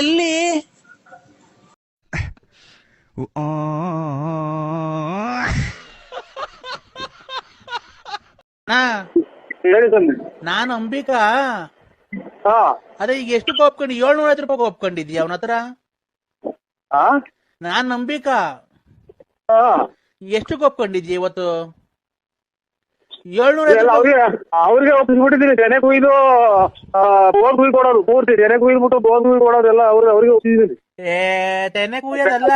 ಎಲ್ಲಿ? ನಾನು ಅಂಬಿಕಾ? ಹಾ. ಅದೇ ಈಗ ಎಷ್ಟು ಒಪ್ಕೊಂಡು ಏಳ್ನೂರ ಐವತ್ತು ರೂಪಾಯಿ ಒಪ್ಕೊಂಡಿದ್ಯಾ ಅವನ ಹತ್ರ? ಹಾ? ನಾನ್ ಅಂಬಿಕಾ. ಹಾ. ಎಷ್ಟು ಒಪ್ಕೊಂಡಿದ್ಯಾ ಇವತ್ತು? ಅವ್ರಿಗೆ ಅವ್ರಿಗೆ ಒಪ್ಪಿಸ್ಬಿಟ್ಟಿದ್ದೀನಿ ತೆನೆ ಕುಯ್ದು ಬೋನ್ ಕುಯ್ದು ಕೊಡೋದು ಪೂರ್ತಿ ತೆನೆ ಕುಯ್ದ್ಬಿಟ್ಟು ಬೋನ್ ಕುಯ್ದು ಕೊಡೋದೆಲ್ಲ ಅವ್ರಿಗೆ ಅವ್ರಿಗೆ ಒಪ್ಪಿಸಿದ್ದೀನಿ ಏ ತೆನೆ ಕುಯ್ಯೋದಲ್ಲ?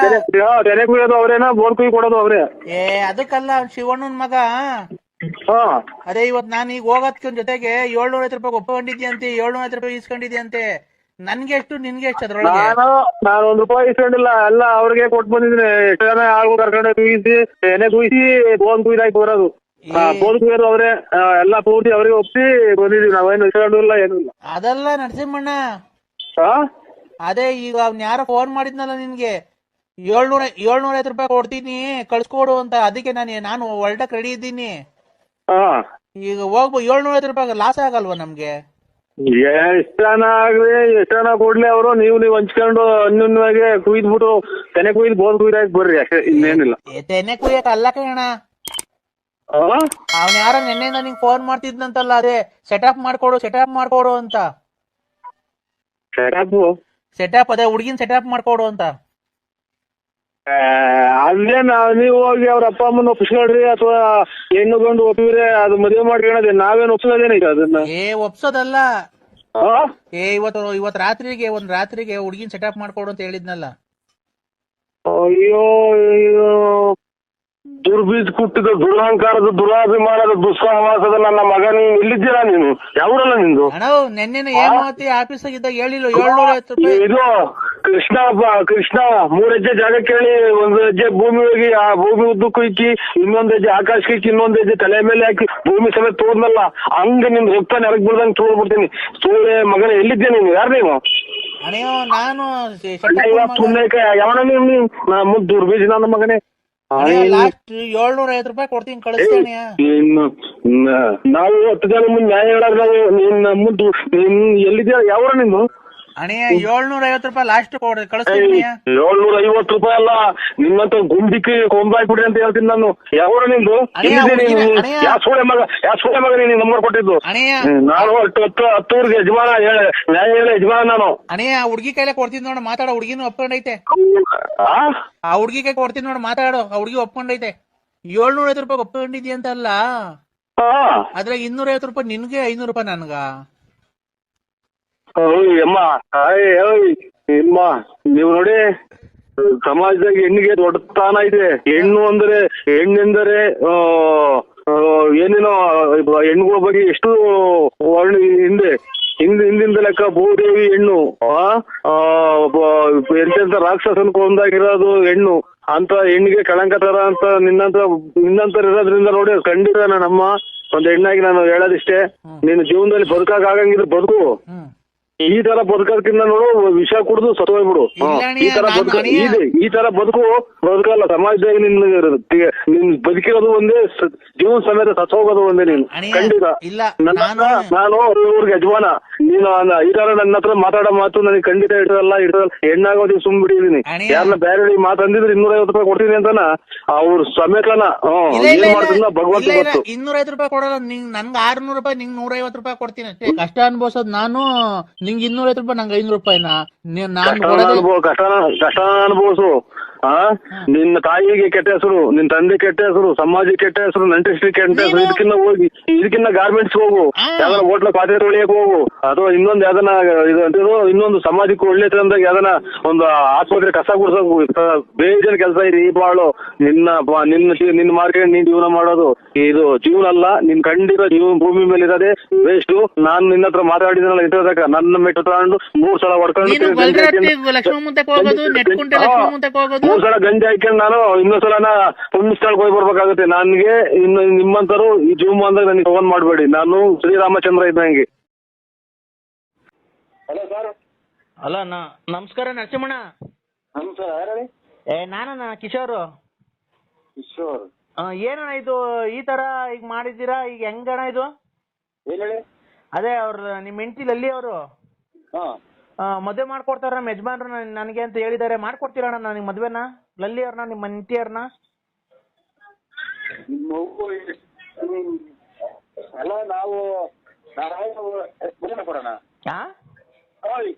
ತೆನೆ ಕುಯ್ಯೋದು ಅವ್ರೇನ ಬೋರ್ ಕುಯ್ ಕೊಡೋದು ಅವ್ರೇ? ಏ ಅದಕ್ಕಲ್ಲ ಶಿವಣ್ಣನ ಮಗ. ಹಾ. ಅದೇ ಇವತ್ ನಾನು ಈಗ ಹೋಗೋದ್ಕಿನ್ ಜೊತೆಗೆ ಏಳ್ನೂರ ಐವತ್ತು ರೂಪಾಯಿ ಒಪ್ಕೊಂಡಿದ್ಯಂತೆ ಏಳ್ನೂರ ಐವತ್ತು ರೂಪಾಯಿ ಇಸ್ಕೊಂಡಿದ್ಯಂತೆ ನನ್ಗೆ ಎಷ್ಟು ನಿನ್ಗೆ ಎಷ್ಟು ಅದ್ರೊಳಗೆ? ನಾನು ನಾನು ಒಂದ್ ರೂಪಾಯಿ ಇಸ್ಕೊಂಡಿಲ್ಲ ಎಲ್ಲ ಅವ್ರಿಗೆ ಕೊಟ್ಟು ಬಂದಿದ್ದೀನಿ. ಎಷ್ಟು ಜನ ಆಳ್ಗಳು ಕರ್ಕೊಂಡು ಕುಯ್ಸಿ ಎನೆ ಕುಯ್ಸಿ ಬೋನ್ ಕುಯ್ದಾಕಿ ಬರೋದು. ಆ, ಅವರೇ ಎಲ್ಲಾ ಪೂರ್ತಿ ಅವರಿಗೆ ಒಪ್ಪಿ ಬಂದಿದೀವಿ ನಾವೇನು ಇಸ್ಕೊಂಡಿಲ್ಲ ಏನೂ ಇಲ್ಲ. ಅದಲ್ಲ ನರಸಿಂಹಣ್ಣ. ಹಾ? ಅದೇ ಈಗ ಅವ್ನ್ ಯಾರೋ ಫೋನ್ ಮಾಡಿದ್ನಲ್ಲ ನಿನ್ಗೆ? ಏಳ್ನೂರ ಏಳ್ನೂರ ಐವತ್ತು ರೂಪಾಯಿ ಕೊಡ್ತೀನಿ ಕಳ್ಸ್ಕೊಡು ಅಂತ. ಅದಕ್ಕೆ ನಾನು ನಾನು ಒಳ್ಳೆ ರೆಡಿ ಇದ್ದೀನಿ. ಹಾ. ಈಗ ಹೋಗ್ಬೋ ಏಳ್ನೂರ ಐವತ್ತು ರೂಪಾಯಿ ಲಾಸ್ ಆಗಲ್ವಾ ನಮ್ಗೆ? ಎಷ್ಟನ ಆಗ್ಲಿ ಎಷ್ಟನ ಕೊಡ್ಲಿ ಅವರು? ನೀವು ನೀವು ಹಂಚ್ಕೊಂಡು ಅನ್ಯೂನ್ಯವಾಗಿ ಕುಯ್ದ್ಬಿಟ್ಟು ತೆನೆ ಕುಯ್ದು ಬೋದ್ ಕುಯ್ದಾಕ್ ಬರ್ರಿ ಅಷ್ಟೇ ಇನ್ನೇನಿಲ್ಲ. ತೆನೆ ಕುಯ್ಯಕ್ ಅಲ್ಲ ಕಣ? ಅವ್ನ್ ಯಾರ ನಿನ್ನೆ ನನಗೆ ಫೋನ್ ಮಾಡ್ತಿದ್ನಂತಲ್ಲ ಅದೇ ಸೆಟಪ್ ಮಾಡ್ಕೊಡು ಸೆಟಪ್ ಮಾಡ್ಕೊಡು ಅಂತ? ಸೆಟಪ್ ಅದೇ ಹುಡುಗಿನ ಸೆಟಪ್ ಮಾಡ್ಕೊಡು ಅಂತ. ಅಲ್ಲೇ ನೀವು ಹೋಗಿ ಅವ್ರ ಅಪ್ಪ ಅಮ್ಮನ ಒಪ್ಪಿಸ್ಕೊಳ್ರಿ ಅಥವಾ ಹೆಣ್ಣು ಗಂಡು ಒಪ್ಪಿದ್ರೆ ಅದು ಮದುವೆ ಮಾಡ್ಕೊಳ್ಳೋದೇ ನಾವೇನು ಒಪ್ಸೋದೇನೈತೆ ಅದನ್ನ. ಏ ಒಪ್ಸೋದಲ್ಲ? ಏ ಇವತ್ತು ಇವತ್ತು ರಾತ್ರಿಗೆ ಒಂದ್ ರಾತ್ರಿಗೆ ಹುಡುಗಿನ ಸೆಟಪ್ ಮಾಡ್ಕೊಡು ಅಂತ ಹೇಳಿದ್ನಲ್ಲ. ಅಯ್ಯೋ ಅಯ್ಯೋ. ದುರ್ಬೀಜ್ ಕುಟ್ಟಿದ ದುರಹಂಕಾರದ ದುರಾಭಿಮಾನದ ದುಸ್ಸಹವಾಸದ ನನ್ನ ಮಗ ನೀನು ಇಲ್ಲಿದ್ದೀರಾ ನೀನು? ಯಾವ್ರಲ್ಲ ನಿಂದು? ಇದ್ದಾಗ ಹೇಳಿಲ್ಲ ಏಳ್ನೂರ ಐವತ್ತು ಇದು ಕೃಷ್ಣ ಕೃಷ್ಣ ಮೂರ್ ಹೆಜ್ಜೆ ಜಾಗ ಕೇಳಿ ಒಂದು ಹೆಜ್ಜೆ ಭೂಮಿ ಹೋಗಿ ಆ ಭೂಮಿ ಉದ್ದಕ್ಕೂ ಇಕ್ಕಿ ಇನ್ನೊಂದ್ ಹೆಜ್ಜೆ ಆಕಾಶಕ್ಕೆ ಇಕ್ಕಿ ಇನ್ನೊಂದ್ ಹೆಜ್ಜೆ ತಲೆ ಮೇಲೆ ಹಾಕಿ ಭೂಮಿ ಸಮೇತ ತೋರ್ನಲ್ಲ ಹಂಗ ನಿಮ್ ರಕ್ತ ನೆರಗ್ ಬಿಡ್ದಂಗ್ ತೋಳ್ಬಿಡ್ತೀನಿ ಸೂಳೆ ಮಗನ ಎಲ್ಲಿದ್ದೆ ನೀನು? ಯಾರು ನೀವು ನಾನು ಸುಮ್ಮನೆ ಯಾವ ದುರ್ಬೀಜ ನನ್ನ ಮಗನೇ. ಲಾಸ್ಟ್ ಏಳ್ನೂರ ಐವತ್ತು ರೂಪಾಯಿ ಕೊಡ್ತೀನಿ ಕಳಿಸ್ತೀನಿ. ಇನ್ನು ನಾವು ಹತ್ತು ಜನ ಮುಂದೆ ನ್ಯಾಯ ಹೇಳ ನಾವು ನಿನ್ನ ಮುಂದೆ ನೀನ್ ಎಲ್ಲಿದ್ಯಾ? ಯಾವ ನಿಂದು? ಅಣ್ಣ ಏಳ್ನೂರ ಐವತ್ತು ರೂಪಾಯಿ ಲಾಸ್ಟ್ ಕಳಿಸ್ತೀನಿ ಏಳ್ನೂರ ಐವತ್ತು ರೂಪಾಯಿ ಅಲ್ಲ ನಿಮ್ಮಂತ ಗುಂಡಿಕ್ಕೆ ಕೊಂಬಾಯ್ಬಿಡಿ ಅಂತ ಹೇಳ್ತೀನಿ ನಾನು. ಯಾವ ನಿಂದು. ಯಾವ ಸೂಳೆ ಮಗ ಯಾವ ಸೂಳೆ ಮಗ ನೀನು ನಂಬರ್ ಕೊಟ್ಟಿದ್ದು? ನಾನು ಹತ್ತು ಹತ್ತು ಹತ್ತೂರ್ಗೆ ಯಜಮಾನ ಹೇಳ ನ್ಯಾಯ ಹೇಳ ಯಜಮಾನ ನಾನು. ಅಣ್ಣಯ್ಯ ಹುಡ್ಗಿ ಕೈಲೇ ಕೊಡ್ತೀನಿ ನೋಡ ಮಾತಾಡೋ ಹುಡ್ಗಿನೂ ಒಪ್ಕೊಂಡೈತೆ. ಆ? ಆ ಹುಡ್ಗಿ ಕೈ ಕೊಡ್ತೀನಿ ನೋಡಿ ಮಾತಾಡೋ ಆ ಹುಡ್ಗಿ ಒಪ್ಕೊಂಡೈತೆ. ಏಳ್ನೂರ ಐವತ್ತು ರೂಪಾಯಿ ಒಪ್ಕೊಂಡಿದ್ಯ ಅಂತ ಅಲ್ಲ ಆ. ಅದ್ರಾಗ ಇನ್ನೂರ ಐವತ್ತು ರೂಪಾಯಿ ನಿನ್ಗೆ ಐನೂರು ರೂಪಾಯಿ ನನ್ಗ. ಓಯ್ ಅಮ್ಮ. ಹಾಯ್ ಓಯ್. ಅಮ್ಮ ನೀವು ನೋಡಿ ಸಮಾಜದಾಗ ಹೆಣ್ಣಿಗೆ ದೊಡ್ಡ ಸ್ಥಾನ ಇದೆ. ಹೆಣ್ಣು ಅಂದ್ರೆ ಹೆಣ್ಣೆಂದರೆ ಏನೇನೋ ಹೆಣ್ಣುಗಳ ಬಗ್ಗೆ ಎಷ್ಟು ವರ್ಣ ಹಿಂದೆ ಹಿಂದ್ ಹಿಂದಿಂದ ಲೆಕ್ಕ ಭೂದೇವಿ ಹೆಣ್ಣು ಎಂತೆಂತ ರಾಕ್ಷಸನ್ ಕೊಂದಾಗಿರೋದು ಹೆಣ್ಣು. ಅಂತ ಹೆಣ್ಣಿಗೆ ಕಳಂಕ ತರ ಅಂತ ನಿನ್ನಂತ ನಿನ್ನಂತರ ಇರೋದ್ರಿಂದ ನೋಡಿ ಖಂಡಿತ ನನ್ನಮ್ಮ ಒಂದ್ ಹೆಣ್ಣಾಗಿ ನಾನು ಹೇಳೋದಿಷ್ಟೇ. ನೀನು ಜೀವನದಲ್ಲಿ ಬದುಕಾಗ ಆಗಂಗಿದ್ರೆ ಬದುಕು. ಈ ತರ ಬದುಕೋದಕ್ಕಿಂತ ನೋಡು ವಿಷ ಕುಡಿದು ಸತ್ತೋಗ್ಬಿಡು. ಈ ತರ ಬದುಕು ಇದೆ. ಈ ತರ ಬದುಕು ಬದುಕಲ್ಲ ಸಮಾಜದಾಗ ನಿನ್ನ ನಿನ್ ಬದುಕಿರೋದು ಒಂದೇ ಜೀವನ ಸಮೇತ ಸತ್ತೋಗೋದು ಒಂದೇ ನೀನು. ಖಂಡಿತ. ನಾನು- ಅವ್ರಿಗೆ ಯಜಮಾನ. ನೀನು ಈ ತರ ನನ್ನ ಹತ್ರ ಮಾತಾಡೋ ಮಾತು ನನಗೆ ಖಂಡಿತ ಇಡಲ್ಲ ಇಡಲ್ಲ ಹೆಣ್ಣಾಗೋದಿ ಸುಮ್ ಬಿಟ್ಟಿದೀನಿ. ಯಾರನ್ನ ಬೇರೆ ಮಾತಂದಿದ್ರೆ ಇನ್ನೂರ ಐವತ್ತು ರೂಪಾಯಿ ಕೊಡ್ತೀನಿ ಅಂತಾನ? ಅವ್ರ ಸಮೇತನ ಏನ್ ಮಾಡ್ತಿದ್ನ ಭಗವಂತ ಗೊತ್ತು. ಇನ್ನೂರ ಐವತ್ತು ರೂಪಾಯಿ ಕೊಡಲ್ಲ ನಿಂಗ್ ನನ್ಗೆ ಆರ್ನೂರು ರೂಪಾಯಿ ನಿಂಗ್ ನೂರ ಐವತ್ತು ರೂಪಾಯಿ ಕೊಡ್ತೀನಿ ಅಷ್ಟೇ ಕಷ್ಟ ಅನ್ಬೋಸೋದ್ ನಾನು ನಿಂಗ್ ಇನ್ನೂರ ಐವತ್ತು ರೂಪಾಯಿ ನಂಗೆ ಐನೂರು ರೂಪಾಯಿನ ನೀನ್ ನಾನು ಕಷ್ಟನ ಕೊಡೋದೇ ಅನುಭವ ಕಷ್ಟನ ಕಷ್ಟನ ಅನುಭವಿಸು. ಆ? ನಿನ್ನ ತಾಯಿಗೆ ಕೆಟ್ಟ ಹೆಸರು ನಿನ್ನ ತಂದೆ ಕೆಟ್ಟ ಹೆಸರು ಸಮಾಜಕ್ಕೆ ಕೆಟ್ಟ ಹೆಸರು ನಂಟಿಸ್ಟಿಗೆ ಕೆಟ್ಟ ಹೆಸರು ನೀನು- ಇದಕ್ಕಿನ್ನ ಹೋಗಿ ಇದಕ್ಕಿನ್ನ ಗಾರ್ಮೆಂಟ್ಸ್ ಹೋಗು. ಆ. ಯಾವ್ದಾರ ಹೋಟ್ಲ ಪಾತ್ರೆ ತೊಳಿಯಕ್ ಹೋಗು. ಅಥವಾ ಇನ್ನೊಂದ್ ಯಾವ್ದನ ಇದು ಅಂತಿದ್ರು ಇನ್ನೊಂದು ಸಮಾಜಕ್ಕೆ ಒಳ್ಳೆ ತಂದಾಗ ಯಾವ್ದನ ಒಂದು ಆಸ್ಪತ್ರೆ ಕಸ ಗುಡ್ಸೋಕು ಬೇಜನ್ ಕೆಲಸ ಇದೆ ಈ ಬಾಳು. ನಿನ್ನ ಬ- ನಿನ್ನ ನಿನ್ನ ಮಾರ್ಕೆಟ್ ನೀನ್ ಜೀವನ ಮಾಡೋದು. ಇದು ಜೀವನ ಅಲ್ಲ ನಿನ್ ಕಂಡಿರೋ ಜೀವ ಭೂಮಿ ಮೇಲೆ ಇರೋದೇ ವೇಸ್ಟ್ ನಾನ್ ನಿನ್ನ ಹತ್ರ ಮಾತಾಡಿದ್ನಲ್ಲ ನನ್ನ ಮೆಟ್ಟು ತಗೊಂಡು ಮೂರ್ ಸಲ ಹೊಡ್ಕೊಂಡು ನೀನು ಗಂಜಿ ಗೊಲ್ರಟ್ಟಿ ಹಾಕ್ಕೊಂಡು- ಲಕ್ಷ್ಮಣ ಮುಂದಕ್ಕೆ ಹೋಗೋದು ನೆಟ್ಕುಂಟೆ ಲಕ್ಷ್ಮಣ ಮುಂದಕ್ಕೆ ಹೋಗೋದು. ಮೂರ್ ಸಲ ಗಂಜಿ ಹಾಕೊಂಡು ನಾನು ಇನ್ನೊಂದ್ ಸಲ ಪುಣ್ಯ ಸ್ಥಳಕ್ಕೆ ಹೋಗಿ ಬರ್ಬೇಕಾಗುತ್ತೆ. ನನ್ಗೆ ಇನ್ನು ನಿಮ್ಮಂತರು ಈ ಜೂಮ್ ಅಂದಾಗ ನನಗೆ ಫೋನ್ ಮಾಡಬೇಡಿ. ನಾನು ಶ್ರೀರಾಮಚಂದ್ರ ಇದ್ದಂಗೆ. ಹಲೋ ಸರ್ ಅಲ್ಲ ನಮಸ್ಕಾರ ನರಸಿಂಹಣ್ಣ. ನಮಸ್ಕಾರ ಯಾರು ಏ ನಾನಣ್ಣ ಕಿಶೋರ್. ಕಿಶೋರ್. ಏನಣ್ಣ ಇದು ಈ ತರ ಈಗ ಮಾಡಿದ್ದೀರಾ? ಈಗ ಹೆಂಗಣ ಇದು? ಏನ್ ಹೇಳಿ ಅದೇ ಅವ್ರ ನಿಮ್ ಹೆಂಡತಿ ಲಲ್ಲಿ ಅವರು? ಹಾ. ಮದ್ವೆ ಮಾಡ್ಕೊಡ್ತಾರ ನಮ್ಮ ಯಜಮಾನ್ರು ನನ್- ನನಗೆ ಅಂತ ಹೇಳಿದಾರೆ ಮಾಡ್ಕೊಡ್ತೀರಣ್ಣ ನನಗೆ ಮದ್ವೆನ? ಲಲ್ಲಿ ಅವ್ರನ್ನ ನಿಮ್ಮ ಹೆಂಡತಿಯವ್ರನ್ನ ನಿಮ್ಮ ಮಗು ಹ್ಮ್. ಅಲ್ಲ ನಾವು ನಾವು ಮದುವೆ ಕೊಡೋಣ ಆ? ಓಯ್!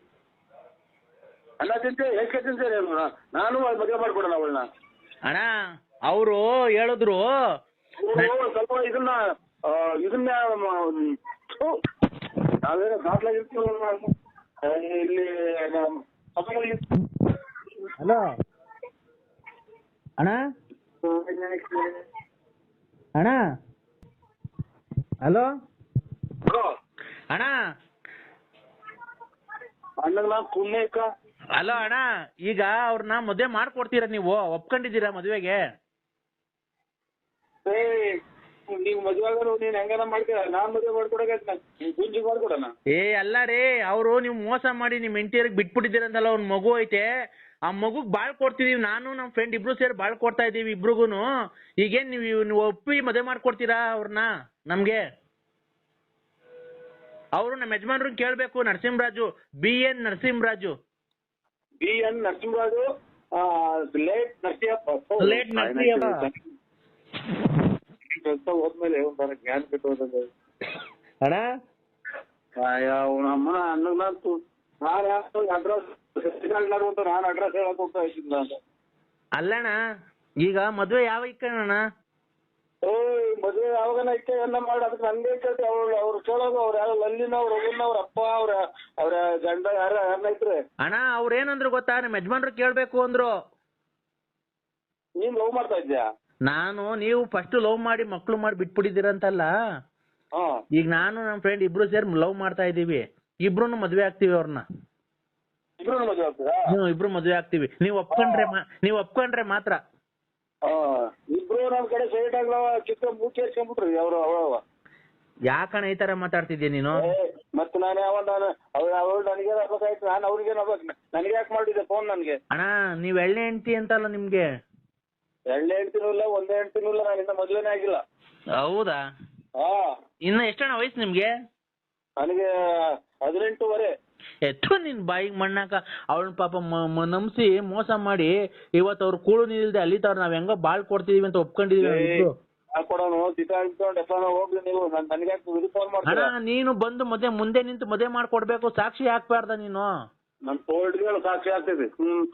ಅಣ್ಣ ತಿಂತೆ ಎಷ್ಟು ತಿಂತೇನೆ ನಾನು ಮದುವೆ ಮಾಡ್ಕೊಡೋಣ ಅವಳನ್ನ. ಅಣ್ಣ ಅವರು ಹೇಳಿದ್ರು ಸ್ವಲ್ಪ ಇದನ್ನ ಆ, ಇದನ್ನ ನಾವೇನೋ ದಾಖಲಾಗಿರ್ತೀವಲ್ಲ ಆ, ಇಲ್ಲಿ ನಮ್ಮ ಸಭೆಗಳಿಗೆ ಹಲೋ ಅಣ್ಣ. ಅಣ್ಣ? ಹಲೋ? ಅಣ್ಣ? ಅಣ್ಣಗ್ ನಾ ಪುಣ್ಯಕ್ಕ ಹಲೋ ಅಣ್ಣ ಈಗ ಅವ್ರನ್ನ ಮದ್ವೆ ಮಾಡ್ಕೊಡ್ತೀರಾ ನೀವು? ಒಪ್ಕೊಂಡಿದ್ದೀರಾ ಮದ್ವೆಗೆ? ಏ ನೀವು ಮದುವೆ ಆಗೋರು ನೀನ್ ಹೆಂಗಾರ ಮಾಡ್ತೀರ ನಾನ್ ಮದುವೆ ಮಾಡ್ಕೊಡಕ್ಕೆ ಗುಂಜಿ ಮಾಡ್ಕೊಡೋಣ. ಏ ಅಲ್ಲ ರೀ ಅವರು ನೀವು ಮೋಸ ಮಾಡಿ ನಿಮ್ ಹೆಂಡತಿಯರಿಗೆ ಬಿಟ್ಬಿಟ್ಟಿದ್ದೀರಂತಲ್ಲ ಅವ್ನ್ ಮಗು ಐತೆ. ಆ ಮಗುಗ್ ಬಾಳ್ ಕೊಡ್ತಿದೀವಿ ನಾನು ನಮ್ ಫ್ರೆಂಡ್ ಇಬ್ರು ಸೇರಿ ಬಾಳ್ ಕೊಡ್ತಾ ಇದೀವಿ ಇಬ್ರಿಗೂನು. ಈಗೇನ್ ನೀವು ನೀವು ಒಪ್ಪಿ ಮದುವೆ ಮಾಡ್ಕೊಡ್ತೀರಾ ಅವ್ರನ್ನ ನಮ್ಗೆ? ಅವರು ನಮ್ಮ ಯಜಮಾನ್ರು ಕೇಳ್ಬೇಕು Narasimharaju B N Narasimharaju. B N Narasimharaju late Narasimhappa. Late Narasimhappa. ಕೆಲಸ ಹೋದ್ಮೇಲೆ ಒಂಥರ ಜ್ಞಾನ ಕೆಟ್ಟೋದಂಗ ಅಣ್ಣ? ಅಮ್ಮನ ಅನ್ನಂತು ನಾನು ಅಡ್ರೆಸ್ ಅಂತ ನಾನು ಅಡ್ರೆಸ್ ಹೇಳಕ್ ಹೋಗ್ತಾ ಇದ್ದೀನಿ ನಾನು. ಅಲ್ಲಣ್ಣ ಈಗ ಮದ್ವೆ ಯಾವ ಇಕ್ಕಣ್ಣ ಓ ಮದ್ವೆ ಯಾವಾಗನ ಐತೆ ಎಲ್ಲ ಮಾಡಿ ಅದಕ್ಕೆ ನನ್ಗೆ ಕೇಳ್ತಿ ಅವ್ರು ಅವ್ರು ಕೇಳೋದು ಅವ್ರ ಯಾರು ಲಲ್ಲಿನ ಅವ್ರ ಅಪ್ಪ ಅವ್ರ ಅವ್ರ ಗಂಡ ಯಾರ ಯಾರನ್ನ ಇದ್ರೆ? ಅಣ್ಣ ಅವ್ರೇನಂದ್ರು ಗೊತ್ತಾ ನಮ್ಮ ಯಜಮಾನ್ರು ಕೇಳ್ಬೇಕು ಅಂದ್ರು. ನೀನ್ ಲವ್ ಮಾಡ್ತಾ ಇದ್ಯಾ ನಾನು ನೀವು ಫಸ್ಟ್ ಲವ್ ಮಾಡಿ ಮಕ್ಕಳು ಮಾಡಿ ಬಿಟ್ಬಿಟ್ಟಿದ್ದೀರಂತಲ್ಲ? ಈಗ ನಾನು ನಮ್ಮ ಫ್ರೆಂಡ್ ಇಬ್ರು ಸೇರಿ ಲವ್ ಮಾಡ್ತಾ ಇದೀವಿ ಇಬ್ರು ಮದ್ವೆ ಆಗ್ತೀವಿ ಅವ್ರನ್ನ. ಇಬ್ರು ಮದುವೆ ಆಗ್ತದಾ ಹ್ಮ್ ಇಬ್ರು ಮದ್ವೆ ಆಗ್ತೀವಿ. ನೀವ್ ಒಪ್ಕೊಂಡ್ರೆ ನೀವು ಒಪ್ಕೊಂಡ್ರೆ ಮಾತ್ರ. ಇಬ್ರು ನಮ್ ಕಡೆ ಸೈಡ್ ಚಿಕ್ಕ ಮೂಕಿ ಹಚ್ಕೊಂಡ್ಬಿಟ್ರಿ ಅವ್ರು ಅವ ಯಾಕಣ್ಣ ಈ ತರ ಮಾತಾಡ್ತಿದ್ಯಾ ನೀನು? ಮತ್ತೆ ನಾನು ಯಾವ ನಾನು ಅವ್ರು ಅವ್ರು ನನಗೆ ನಾನು ಅವ್ರಿಗೆ ನನಗೆ ಯಾಕೆ ಮಾಡಿದ್ದೆ ಫೋನ್ ನನಗೆ? ಅಣ್ಣ ನೀವ್ ಎಳ್ಳೆ ಹೆಂಡತಿ ಅಂತಲ್ಲ ನಿಮ್ಗೆ. ಎರಡನೇ ಹೇಳ್ತೀನೂ ಇಲ್ಲ ಒಂದೇ ಹೇಳ್ತೀನೂ ಇಲ್ಲ ನಾನು ಇನ್ನ ಮದುವೆನೇ ಆಗಿಲ್ಲ. ಹೌದಾ? ಹಾ. ಇನ್ನ ಎಷ್ಟಣ್ಣ ವಯಸ್ಸು ನಿಮ್ಗೆ? ನನಗೆ ಹದಿನೆಂಟುವರೆ. ಎತ್ತು ನಿನ್ ಬಾಯಿಗೆ ಮಣ್ಣಾಕ. ಅವಳನ್ ಪಾಪ ನಂಬಿಸಿ ಮೋಸ ಮಾಡಿ ಇವತ್ತು ಅವ್ರ ಕೂಳು ನಿಲ್ದೆ ಅಲ್ಲಿತವ್ರು ನಾವ್ ಹೆಂಗೋ ಬಾಳ್ ಕೊಡ್ತಿದೀವಿ ಅಂತ ಒಪ್ಕೊಂಡಿದೀವಿ ಎಷ್ಟೋ ಹೋಗ್ಲಿ ನೀವು. ನನಗೆ ಫೋನ್ ಅಣ್ಣ ನೀನು ಬಂದು ಮದ್ವೆ ಮುಂದೆ ನಿಂತು ಮದ್ವೆ ಮಾಡ್ಕೊಡ್ಬೇಕು. ಸಾಕ್ಷಿ ಹಾಕ್ಬಾರ್ದ ನೀನು. ನನ್ ಕೋಲ್ಡ್ಗಳು ಸಾಕ್ಷಿ ಆಗ್ತಿದೆ ಹ್ಮ್.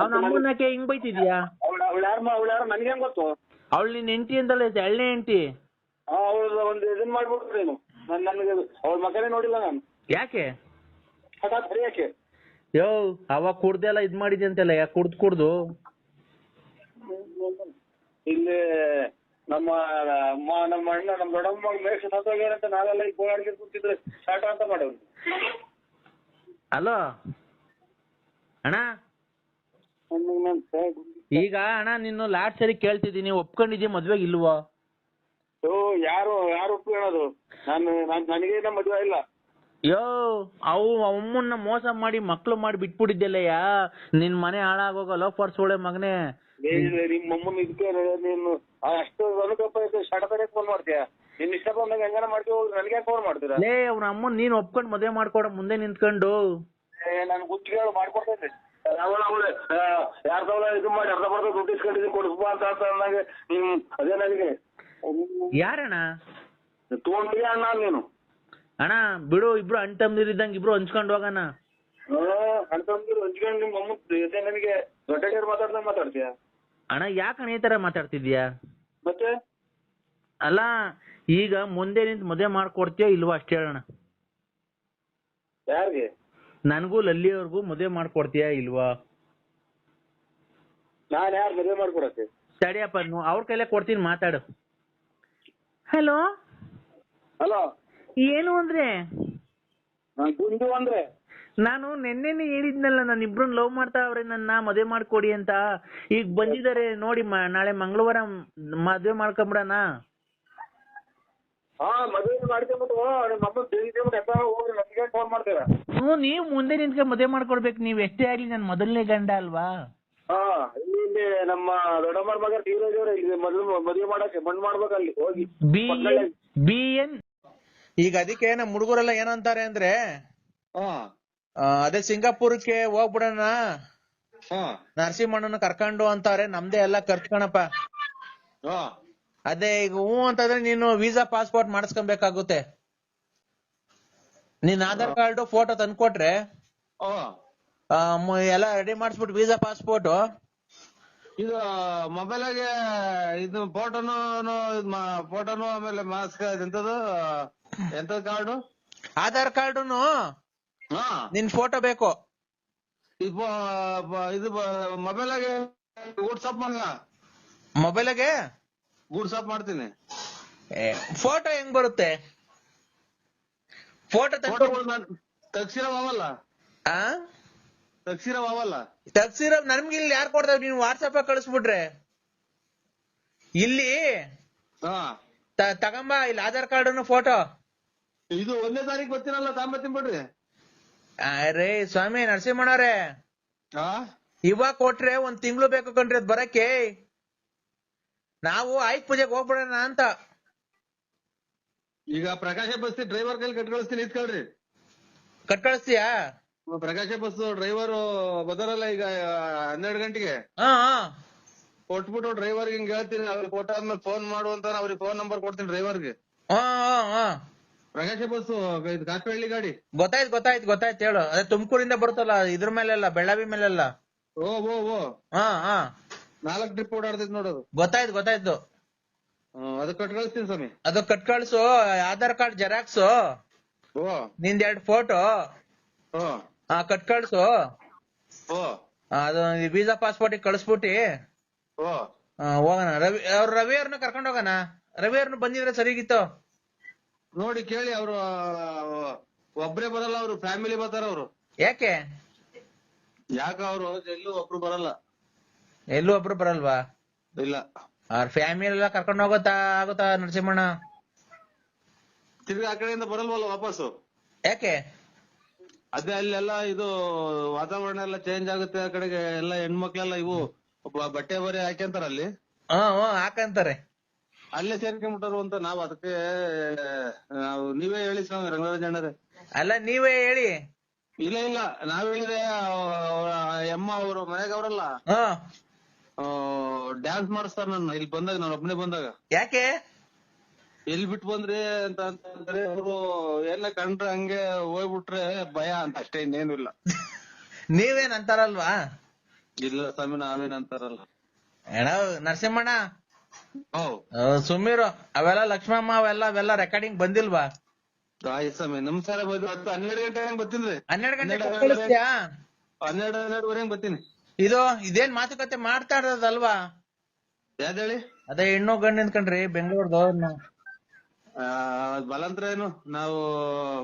ಅವ್ನ ಅಮ್ಮನಕ್ಕೆ ಹಿಂಗ್ ಬೈತಿದ್ಯಾ? ಅವಳ ಯಾರು ಅವಳ ಯಾರು? ನನಗೆ ಹೆಂಗ್ ಗೊತ್ತು? ಅವಳು ನಿನ್ ಹೆಂಡತಿ ಅಂತಲ್ಲ ಎಳ್ಳೆ ಹೆಂಡತಿ. ಅವಳ ಒಂದು ಇದನ್ ಮಾಡ್ಬಿಟ್ರು ನೀನು ನನ್ ನನಗೆ ಅವಳ ಮಗನೇ ನೋಡಿಲ್ಲ ನಾನು. ಯಾಕೆ? ಹಠಾತ್ ಸರಿ ಯಾಕೆ? ಯೋ ಅವಾಗ ಕುಡ್ದೆಲ್ಲ ಇದ್ ಮಾಡಿದ್ಯ ಅಂತೆಲ್ಲ ಯಾಕೆ ಕುಡ್ದು ಕುಡ್ದು? ಇಲ್ಲಿ ನಮ್ಮ ಅಮ್ಮ ನಮ್ಮ ಅಣ್ಣ ನಮ್ಮ ದೊಡ್ಡಮ್ಮ ಮೇಷ ಸತ್ತೋಗ್ಯಾರಂತ ನಾವೆಲ್ಲ ಈಗ ಗೋಳಾಡ್ಕೊಂಡು ಕೂತಿದ್ರೆ ಶಾಟ ಅಂತ ಮಾಡೋರು. ಅಲೋ? ಅಣ್ಣ? ಈಗ ಅಣ್ಣ ನಿನ್ನ ಲಾಸ್ಟ್ ಸರಿ ಕೇಳ್ತಿದ್ದೀನಿ. ಒಪ್ಕೊಂಡಿದ್ಯ ಮದ್ವೆಗೆ ಇಲ್ವೋ? ಓ ಯಾರು ಯಾರು ಒಪ್ಕೊಳ್ಳೋದು? ನಾನು ನಾನ್ ನನಗೇನ ಮದುವೆ ಇಲ್ಲ. ಯೋ ಅವು ಅಮ್ಮನ್ನ ಮೋಸ ಮಾಡಿ ಮಕ್ಳು ಮಾಡಿ ಬಿಟ್ಬಿಟ್ಟಿದ್ದೆಲ್ಲಯ್ಯ. ನಿನ್ ಮನೆ ಹಾಳಾಗೋಗ ಲೋಫರ್ ಸೋಳೆ ಮಗನೇ. ನಿಮ್ಮ ಅಮ್ಮನ ಇದಕ್ಕೆ ನೀನು ಅಷ್ಟು ಅನುಕಂಪ ಇದ್ದು ಶಟತನೆ ಫೋನ್ ಮಾಡ್ತೀಯ? ನಿನ್ ಇಷ್ಟ ಬಂದಾಗ ಹೆಂಗಾನ ಮಾಡ್ತೀವಿ ನನಗೆ ಫೋನ್ ಮಾಡ್ತೀರಾ? ಲೇ ಅವ್ನ ಅಮ್ಮನ್ ನೀನ್ ಒಪ್ಕೊಂಡ್ ಮದ್ವೆ ಮಾಡ್ಕೊಡ ಮುಂದೆ ನಿಂತ್ಕೊಂಡು. ನಾನು ಗುತ್ತಿಗೆ ಮಾಡ್ಕೊಡ್ತಾ ಇದ್ದೆ. ಅವಳ ಅವಳೆ ಯಾರ ಇದು ಮಾಡಿ ಅರ್ಧ ಬರ್ಧ ದುಡ್ಡು ಇಸ್ಕೊಂಡಿದ್ದೀನಿ ಕೊಡಿಸ್ಬಾ ಅಂತ ಅಂತ ಅಂದಾಗ ಹ್ಮ್ ಅದೇ ನನಗೆ. ಯಾರಣ್ಣ? ತಗೊಂಡಿಗೆ ಅಣ್ಣ ನೀನು? ಅಣ್ಣ ಬಿಡು ಇಬ್ರು ಅಣ್ಣ ತಮ್ಮದಿರಿದ್ದಂಗೆ ಇಬ್ರು ಹಂಚ್ಕೊಂಡು ಹೋಗೋಣ. ಅಣ್ತಂದಿರು ಹಂಚ್ಕೊಂಡು ನಿಮ್ಮ ಅಮ್ಮ ನನಗೆ ದೊಡ್ಡ ಮಾತಾಡ್ದಂಗೆ ಮಾತಾಡ್ತೀಯ? ಅಣ್ಣ ಯಾಕಣ್ಣ ಈ ತರ ಮಾತಾಡ್ತಿದ್ಯಾ ಮತ್ತೆ? ಅಲ್ಲ ಈಗ ಮುಂದೆ ನಿಂತ ಮದುವೆ ಮಾಡ್ಕೊಡ್ತೀಯೋ ಇಲ್ವಾ ಅಷ್ಟೇ ಹೇಳೋಣ ಯಾರಿಗೆ? ನನಗೂ ಲಲ್ಲಿಯವ್ರಿಗೂ ಮದುವೆ ಮಾಡ್ಕೊಡ್ತೀಯಾ ಇಲ್ವಾ? ನಾನು ಯಾರು ಮದುವೆ ಮಾಡ್ಕೊಡಕ್ಕೆ? ತಡಿಯಪ್ಪ ನು- ಅವ್ರ ಕೈಲೇ ಕೊಡ್ತೀನಿ ಮಾತಾಡು. ಹಲೋ? ಹಲೋ? ಏನು ಅಂದ್ರೆ? ನಾನು ಗುಂಡು ಅಂದ್ರೆ? ನಾನು ನಿನ್ನೆನೆ ಹೇಳಿದ್ನಲ್ಲ ನಾನು ಇಬ್ರನ್ನ ಲವ್ ಮಾಡ್ತಾ ಅವ್ರೆ ನನ್ನ ಮದುವೆ ಮಾಡ್ಕೊಡಿ ಅಂತ. ಈಗ ಬಂದಿದ್ದಾರೆ ನೋಡಿ ಮ- ನಾಳೆ ಮಂಗಳವಾರ ಮದುವೆ ಮಾಡ್ಕೊಂಬಿಡಣ. ಹಾ ಮದುವೆ ಮಾಡ್ಕೊಂಬಿಟ್ಟು ನಿಮ್ಮ ಅಮ್ಮ ಹೋಗ್ರಿ ನಮ್ಗೆ ಫೋನ್ ಮಾಡ್ತೀರಾ. ಹ್ಞೂ ನೀವು ಮುಂದೆ ನಿಂತ್ಕೊಂಡು ಮದುವೆ ಮಾಡ್ಕೊಡ್ಬೇಕು ನೀವು ಎಷ್ಟೇ ಆಗ್ಲಿ ನನ್ನ ಮೊದಲನೇ ಗಂಡ ಅಲ್ವಾ? ಹಾ ಇಲ್ಲಿ ನಮ್ಮ ದೊಡ್ಡಮ್ಮನ ಮಗ ಧೀರಜ್ ಅವ್ರೆ ಇಲ್ಲಿ ಮೊದಲು ಮದುವೆ ಮಾಡಕ್ಕೆ ಮಣ್ಣು ಮಾಡ್ಬೇಕಲ್ಲಿ ಹೋಗಿ. ಬಿ ಎನ್ ಬಿ ಎನ್ ಈಗ ಅದಕ್ಕೆ ನಮ್ಮ ಹುಡುಗರೆಲ್ಲ ಏನಂತಾರೆ ಅಂದ್ರೆ? ಹಾ. ಆ, ಅದೇ ಸಿಂಗಾಪುರಕ್ಕೆ ಹೋಗ್ಬಿಡೋಣ. ಹಾ. ನರಸಿಂಹಣ್ಣನ ಕರ್ಕೊಂಡು ಅಂತಾರೆ ನಮ್ದೇ ಎಲ್ಲ ಖರ್ಚು ಕಣಪ್ಪ ಹಾ. ಅದೇ ಈಗ ಹ್ಞೂ ಅಂತಂದ್ರೆ ನೀನು ವೀಸಾ ಪಾಸ್ಪೋರ್ಟ್ ಮಾಡಿಸ್ಕೊಬೇಕಾಗುತ್ತೆ. ನಿನ್ ಆಧಾರ್ ಕಾರ್ಡ್ ಫೋಟೋ ತಂದ್ಕೊಟ್ರೆ ಎಲ್ಲ ರೆಡಿ ಮಾಡಿಸ್ಬಿಟ್ಟು ವೀಸಾ ಪಾಸ್ಪೋರ್ಟ್ ಇದು ಮೊಬೈಲಾಗೆ ಇದು ಫೋಟೋನು ಫೋಟೋನು ಆಮೇಲೆ ಮಾಸ್ಕ್ ಎಂತದು ಎಂತದ್ ಕಾರ್ಡು? ಆಧಾರ್ ಕಾರ್ಡುನು ಹಾ. ನಿನ್ ಫೋಟೋ ಬೇಕು. ಇದು ಮೊಬೈಲ್ ಇದು ಮೊಬೈಲಾಗೆ ವಾಟ್ಸಪ್ ಮಾಡಲ್ಲ ಮೊಬೈಲ್ಗೆ ವಾಟ್ಸಪ್ ಮಾಡ್ತೀನಿ. ಫೋಟೋ ಹೆಂಗ್ ಬರುತ್ತೆ? ಫೋಟೋ ನಾನು ತಗ್ಸಿರವಲ್ಲ ಆ? ಅವಲ್ಲ ನನ್ಗೆ ಇಲ್ಲಿ ಯಾರು ಕೊಡ್ತಾರೆ ನೀನು ವಾಟ್ಸಪ್ ಕಳಿಸ್ಬಿಟ್ರೆ. ಇಲ್ಲಿ ತಗೊಂಬ ಇಲ್ಲಿ ಆಧಾರ್ ಕಾರ್ಡ್ ಫೋಟೋ ಇದು ಒಂದೇ ತಾರೀಕು ಬರ್ತೀನಲ್ಲ ತಾಂಬತ್ತೀನಿ ಬಿಡ್ರಿ. ಅರೇ ಸ್ವಾಮಿ ನರಸಿಂಹಣ್ಣವ್ರೆ. ಇವಾಗ ಕೊಟ್ರೆ ಒಂದ್ ತಿಂಗಳು ಬೇಕು ಕಣ್ರಿ ಅದ್ ಬರಕ್ಕೆ. ನಾವು ಆಯ್ಕೆ ಪೂಜೆಗೆ ಹೋಗ್ಬಿಡೋಣ ಅಂತ. ಈಗ ಪ್ರಕಾಶ ಬಸ್ ಡ್ರೈವರ್ ಕೈಲಿ ಕಟ್ ಕಳಿಸ್ತೀನಿ ಇಸ್ಕೊಳ್ರಿ ಕಟ್ ಕಳಿಸ್ತೀಯಾ ಪ್ರಕಾಶ ಬಸ್ ಡ್ರೈವರ್ ಬದರಲ್ಲ ಈಗ ಹನ್ನೆರಡು ಗಂಟೆಗೆ. ಹಾ ಹಾ. ಕೊಟ್ಬಿಟ್ಟು ಡ್ರೈವರ್ ಹಿಂಗ್ ಹೇಳ್ತೀನಿ ಅವ್ರಿಗೆ ಕೊಟ್ಟಾದ್ಮೇಲೆ ಫೋನ್ ಮಾಡು ಅಂತ ಅವ್ರಿಗೆ ಫೋನ್ ನಂಬರ್ ಕೊಡ್ತೀನಿ ಡ್ರೈವರ್ಗೆ ಹಾ ಹಾ ಹಾ. ಪ್ರಕಾಶ ಬಸ್ ಇದು ಕಾಸರಹಳ್ಳಿ ಗಾಡಿ. ಗೊತ್ತಾಯ್ತು ಗೊತ್ತಾಯ್ತು ಗೊತ್ತಾಯ್ತು ಹೇಳು. ಅದೇ ತುಮಕೂರಿಂದ ಬರುತ್ತಲ್ಲ ಇದ್ರ ಮೇಲೆಲ್ಲ ಬೆಳ್ಳಾವಿ ಮೇಲೆಲ್ಲ. ಓ ಓ ಓ. ಹಾ ಹಾ. ನಾಲ್ಕು ಟ್ರಿಪ್ ಓಡಾಡ್ತೈತಿ ನೋಡೋದು ಗೊತ್ತಾಯ್ತು ಗೊತ್ತಾಯ್ತು. ಅದಕ್ಕೆ ಕಟ್ ಕಳಿಸ್ತೀನಿ ಸ್ವಾಮಿ. ಅದು ಕಟ್ ಕಳ್ಸು ಆಧಾರ್ ಕಾರ್ಡ್ ಜೆರಾಕ್ಸ್. ಓ. ನಿಂದ್ ಎರಡ್ ಫೋಟೋ. ಓ. ಆ ಕಟ್ ಕಳ್ಸು ಓ ಅದು ವೀಸಾ ಪಾಸ್ಪೋರ್ಟ್ ಕಳಿಸ್ಬಿಟ್ಟಿ. ಓ. ಹೋಗೋಣ. ರವಿ ಅವ್ರ ರವಿ ಅವ್ರನ್ನ ಕರ್ಕೊಂಡ್ ಹೋಗೋಣ. ರವಿ ಅವ್ರನ್ನ ಬಂದಿದ್ರೆ ಸರಿಗಿತ್ತು. ನೋಡಿ ಕೇಳಿ ಅವರು ಒಬ್ರೇ ಬರಲ್ಲ ಅವರು ಫ್ಯಾಮಿಲಿ ಬರ್ತಾರ ಅವರು. ಯಾಕೆ? ಯಾಕ ಅವರು ಎಲ್ಲೂ ಒಬ್ರು ಬರಲ್ಲ. ಎಲ್ಲೂ ಒಬ್ರು ಬರಲ್ವಾ? ಇಲ್ಲ. ಅವ್ರ ಫ್ಯಾಮಿಲಿ ಎಲ್ಲ ಕರ್ಕೊಂಡು ಹೋಗುತ್ತಾ ಆಗುತ್ತಾ ನರಸಿಂಹಣ್ಣ? ತಿರ್ಗಿ ಆ ಕಡೆಯಿಂದ ಬರಲ್ವಲ್ಲ ವಾಪಸ್ಸು? ಯಾಕೆ? ಅದೇ ಅಲ್ಲೆಲ್ಲ ಇದು ವಾತಾವರಣ ಎಲ್ಲ ಚೇಂಜ್ ಆಗುತ್ತೆ ಆ ಕಡೆಗೆ ಎಲ್ಲ ಹೆಣ್ಮಕ್ಳೆಲ್ಲ ಇವು ಬಟ್ಟೆ ಬರೆ ಹಾಕ್ಯಂತಾರ ಅಲ್ಲಿ. ಹಾ ಹ್ಮ್ ಹಾಕಂತಾರೆ. ಅಲ್ಲೇ ಸೇರ್ಕೊಂಡ್ಬಿಟ್ಟರು ಅಂತ ನಾವ್ ಅದಕ್ಕೆ ನಾವು ನೀವೇ ಹೇಳಿ ಸ್ವಾಮಿ ರಂಗರಾಜ್ ಅಣ್ಣರೇ. ಅಲ್ಲ ನೀವೇ ಹೇಳಿ. ಇಲ್ಲ ಇಲ್ಲ ನಾವ್ ಹೇಳಿದ್ರೆ ಅಮ್ಮ ಅವರು ಮನೆಗೆ ಅವರಲ್ಲ. ಹ್ಮ್ ಡ್ಯಾನ್ಸ್ ಮಾಡಿಸ್ತಾರ ನನ್ನ ಇಲ್ಲಿ ಬಂದಾಗ ನಾನು ಒಬ್ಬನೇ ಬಂದಾಗ. ಯಾಕೆ? ಎಲ್ಲಿ ಬಿಟ್ಟು ಬಂದ್ರಿ ಅಂತ ಅಂತಂದ್ರೆ ಅವರು ಎಲ್ಲ ಕಂಡ್ರೆ ಹಂಗೆ ಹೋಗ್ಬಿಟ್ರೆ ಭಯ ಅಂತ ಅಷ್ಟೇ ಇನ್ನೇನು ಇಲ್ಲ. ನೀವೇನ್ ಅಂತಾರಲ್ವಾ? ಇಲ್ಲ ಸ್ವಾಮಿ ನಾವೇನ್ ಅಂತಾರಲ್ಲ. ಎಣ ನರಸಿಂಹಣ್ಣ? ಸುಮ್ಮಿರು ಅವೆಲ್ಲ ಲಕ್ಷ್ಮಮ್ಮ ಅವೆಲ್ಲ ಅವೆಲ್ಲ ರೆಕಾರ್ಡಿಂಗ್ ಬಂದಿಲ್ವಾ? ಆಯ್ತು ಸ್ವಾಮಿ ನಮಸ್ಕಾರ ಬಂದು ಹತ್ತು ಹನ್ನೆರಡು ಗಂಟೆ ಬರ್ತೀನಿ. ಹನ್ನೆರಡು ಗಂಟೆ ಹನ್ನೆರಡು ಕಳಿಸ್ತೀಯಾ? ಹನ್ನೆರಡು ಹನ್ನೆರಡುವರೆ ಹಂಗ್ ಬರ್ತೀನಿ. ಇದು ಇದೇನ್ ಮಾತುಕತೆ ಮಾಡ್ತಾ ಇರೋದಲ್ವಾ? ಹೇಳಿ ಅದೇ ಹೆಣ್ಣು ಗಂಡು ನಿಂತ್ಕೊಂಡ್ರಿ ಬೆಂಗಳೂರ್ದು ಆ, ಬಲಾಂತರ ಏನು? ನಾವು